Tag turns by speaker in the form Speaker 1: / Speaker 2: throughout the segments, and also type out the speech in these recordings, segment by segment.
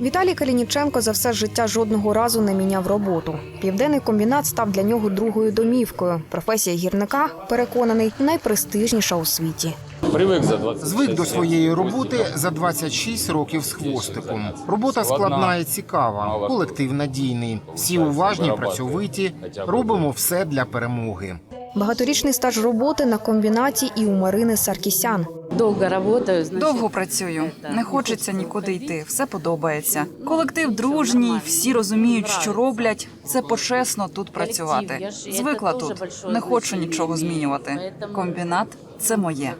Speaker 1: Віталій Калініченко за все життя жодного разу не міняв роботу. Південний комбінат став для нього другою домівкою. Професія гірника, переконаний, найпрестижніша у світі.
Speaker 2: Привик за 20
Speaker 3: Звик до своєї роботи за 26 років з хвостиком. Робота складна і цікава, колектив надійний. Всі уважні, працьовиті. Робимо все для перемоги.
Speaker 1: Багаторічний стаж роботи на комбінаті і у Марини Саркісян.
Speaker 4: Довго работаю, значить,
Speaker 5: Довго працюю, не хочеться нікуди йти. Все подобається. Колектив дружній, всі розуміють, що роблять. Це почесно тут працювати. Звикла тут. Не хочу нічого змінювати. Комбінат це моє.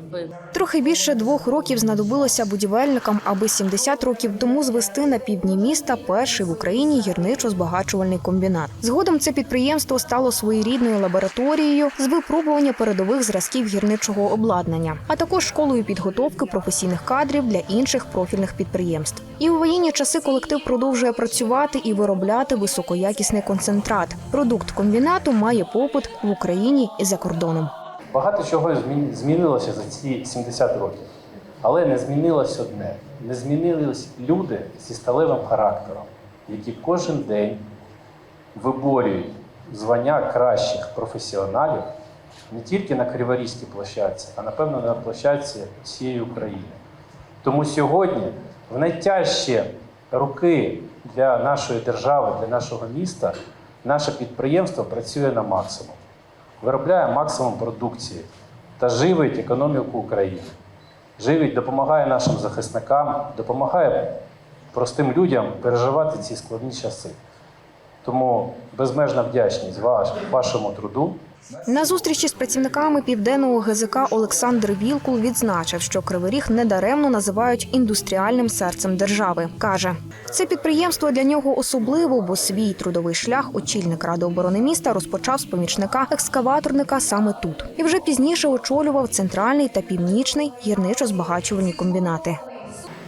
Speaker 1: Трохи більше двох років знадобилося будівельникам, аби 70 років тому звести на півдні міста перший в Україні гірничо-збагачувальний комбінат. Згодом це підприємство стало своєрідною лабораторією з випробування передових зразків гірничого обладнання, а також школою підготовки професійних кадрів для інших профільних підприємств. І у воєнні часи колектив продовжує працювати і виробляти високоякісний концентрат. Продукт комбінату має попит в Україні і за кордоном.
Speaker 6: Багато чого змін- змінилося за ці 70 років. Але не змінилось одне: не змінились люди зі сталевим характером, які кожен день виборюють звання кращих професіоналів не тільки на Криворізькій площадці, а напевно на площадці всієї України. Тому сьогодні в найтяжчі роки для нашої держави, для нашого міста, наше підприємство працює на максимум виробляє максимум продукції та живить економіку України. Живить, допомагає нашим захисникам, допомагає простим людям переживати ці складні часи. Тому безмежна вдячність ваш, вашому труду.
Speaker 1: На зустрічі з працівниками південного ГЗК Олександр Вілкул відзначив, що Кривий Ріг недаремно називають індустріальним серцем держави. каже, це підприємство для нього особливо, бо свій трудовий шлях очільник ради оборони міста розпочав з помічника екскаваторника саме тут, і вже пізніше очолював центральний та північний гірничо-збагачувальні комбінати.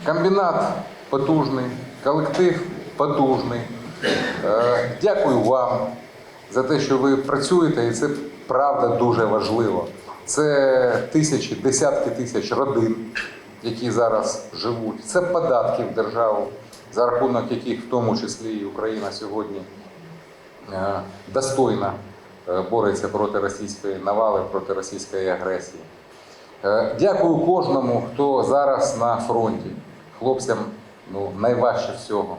Speaker 7: Комбінат потужний, колектив потужний. Е, Дякую вам за те, що ви працюєте, і це правда дуже важливо. Це тисячі, десятки тисяч родин, які зараз живуть. Це податки в державу, за рахунок яких в тому числі і Україна сьогодні е, достойно е, бореться проти російської навали, проти російської агресії. Дякую кожному, хто зараз на фронті. Хлопцям ну, найважче всього.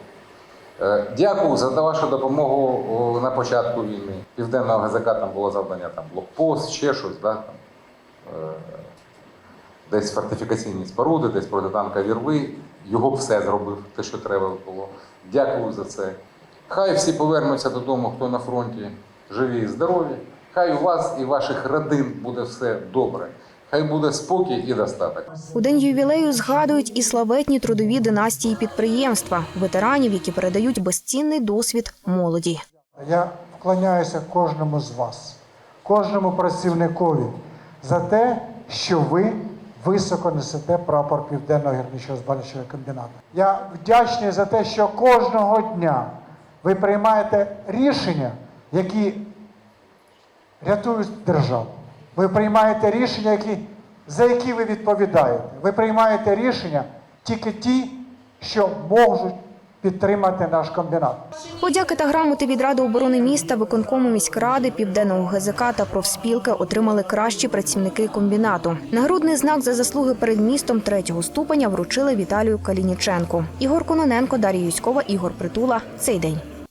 Speaker 7: Е, Дякую за вашу допомогу на початку війни. Південного ГЗК там було завдання там, блокпост, ще щось, да, там, е, десь фортифікаційні споруди, десь протитанкові рви. Його все зробив, те, що треба було. Дякую за це. Хай всі повернуться додому, хто на фронті живі і здорові. Хай у вас і ваших родин буде все добре. Хай буде спокій і достаток.
Speaker 1: У день ювілею згадують і славетні трудові династії підприємства, ветеранів, які передають безцінний досвід молоді.
Speaker 8: Я вклоняюся кожному з вас, кожному працівникові за те, що ви високо несете прапор Південного гірничого збагачувального комбінату. Я вдячний за те, що кожного дня ви приймаєте рішення, які рятують державу. Ви приймаєте рішення, які, за які ви відповідаєте. Ви приймаєте рішення тільки ті, що можуть підтримати наш комбінат.
Speaker 1: Подяки та грамоти від Ради оборони міста, виконкому міськради, південного ГЗК та профспілки отримали кращі працівники комбінату. Нагрудний знак за заслуги перед містом третього ступеня вручили Віталію Калініченку. Ігор Кононенко, Дар'я Юськова, Ігор Притула. Цей день.